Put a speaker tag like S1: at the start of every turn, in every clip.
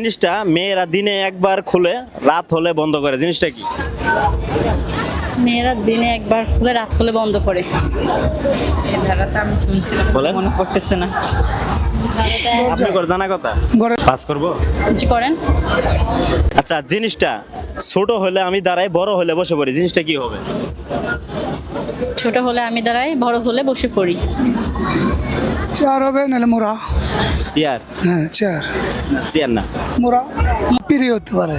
S1: জিনিসটা মেয়েরা দিনে একবার খুলে রাত হলে বন্ধ করে। জিনিসটা কি?
S2: মেয়েরা দিনে একবার খুলে রাত হলে বন্ধ করে।
S3: এই ধারাটা আমি শুনছিলাম
S1: বলেন।
S3: মনে পড়তেছে না।
S1: আপনি করে জানা কথা? পাস করব?
S2: কিছু করেন।
S1: আচ্ছা জিনিসটা ছোট হলে আমি দাঁড়াই বড় হলে বসে পড়ি। জিনিসটা কি হবে?
S2: ছোট হলে আমি দাঁড়াই বড় হলে বসে পড়ি।
S4: চেয়ার হবে নাহলে মোরা
S1: চেয়ার?
S4: হ্যাঁ চেয়ার।
S1: চেয়ার না?
S4: মোরা পিড়ি হতে পারে।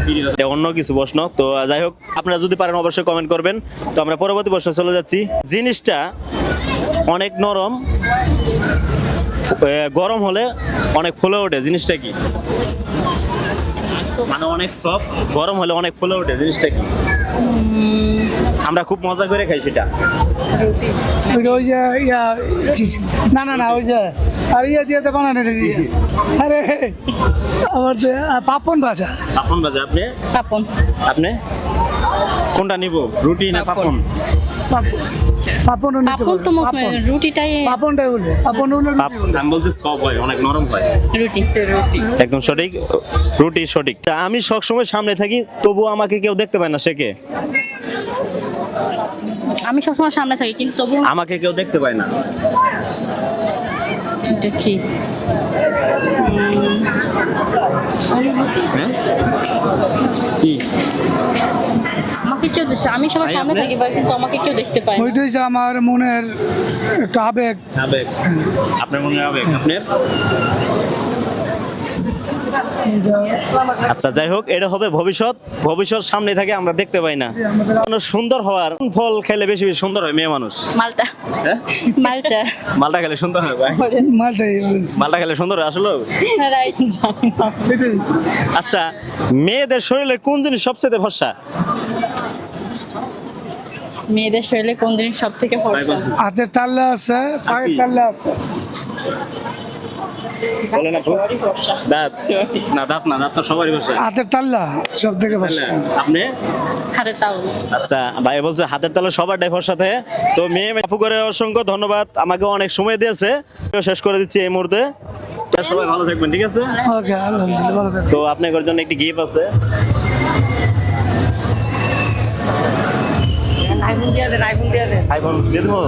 S1: অন্য কিছু প্রশ্ন। তো যাই হোক আপনারা যদি পারেন অবশ্যই কমেন্ট করবেন। তো আমরা পরবর্তী প্রশ্নে চলে যাচ্ছি। জিনিসটা অনেক নরম গরম হলে অনেক ফুলে ওঠে। জিনিসটা কি? মানে অনেক সফট গরম হলে অনেক ফুলে ওঠে। জিনিসটা কি? আমরা খুব মজা করে খাই সেটা।
S4: ওই যে ইয়া না না না ওই যে আর ইয়ে দিয়ে তো বানানো দিয়ে। আরে আমার পাপন ভাজা।
S1: পাপন বাজে আপনি?
S2: পাপন।
S1: আপনি? কোনটা নিব রুটি না পাপন।
S4: পাপন?
S2: পাপন তো মৌসুমে রুটিটাই
S4: পাপনটাই বলে পাপন হলে
S1: আমি বলছি সব হয় অনেক নরম হয়।
S2: রুটি।
S3: রুটি
S1: একদম সঠিক রুটি সঠিক। আমি সবসময় সামনে থাকি তবু আমাকে কেউ দেখতে পায় না সে কে?
S2: আমি সবসময় সামনে থাকি কিন্তু তবু
S1: আমাকে কেউ দেখতে পায় না।
S2: এটা কি?
S1: হ্যাঁ? কি?
S2: আমাকে কেউ দেখছে আমি সবার সামনে থাকি কিন্তু আমাকে কেউ দেখতে পায় না।
S4: ওইটা হচ্ছে আমার মনের একটা আবেগ।
S1: আবেগ। আপনার মনে আবেগ? আপনার? আচ্ছা যাই হোক এটা হবে ভবিষ্যৎ। ভবিষ্যৎ সামনে থাকে আমরা দেখতে পাই না। মানুষ সুন্দর হওয়ার ফল খেলে বেশি বেশি সুন্দর হয় মেয়ে মানুষ।
S2: মালটা।
S1: হ্যাঁ?
S2: মালটা।
S1: মালটা খেলে সুন্দর হয় ভাই। মালটা খেলে সুন্দর হয় আসলে আচ্ছা মেয়েদের শরীরে কোন জিনিস সবচেয়ে ভরসা?
S2: মেয়েদের শরীরে কোন জিনিস সব থেকে ভরসা?
S4: হাতের তাল্লা আছে পায়ের তাল্লা আছে।
S1: বলেন আপু। দাঁত না দাঁত না দাঁত তো সবারই ভরসা
S4: হাতের তাল্লা সব থেকে ভালো
S1: আপনি?
S2: হাতে তাও
S1: আচ্ছা ভাই বলছে হাতের তালে সবার সাথে। তো মেয়ে আপু করে অসংখ্য ধন্যবাদ আমাকে অনেক সময় দিয়েছে। শেষ করে দিচ্ছি এই মুহূর্তে। তো সবাই ভালো থাকবেন ঠিক আছে?
S4: ওকে আলহামদুলিল্লাহ
S1: তো আপনাদের জন্য একটি গিফট আছে।
S3: আইফোন দিয়ে দেন আইফোন দিয়ে দেন।
S1: আইফোন দিয়ে দেবো?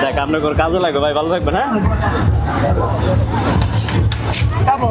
S1: দেখ আপনার করে কাজে লাগবে ভাই ভালো থাকবেন হ্যাঁ?
S4: যাব।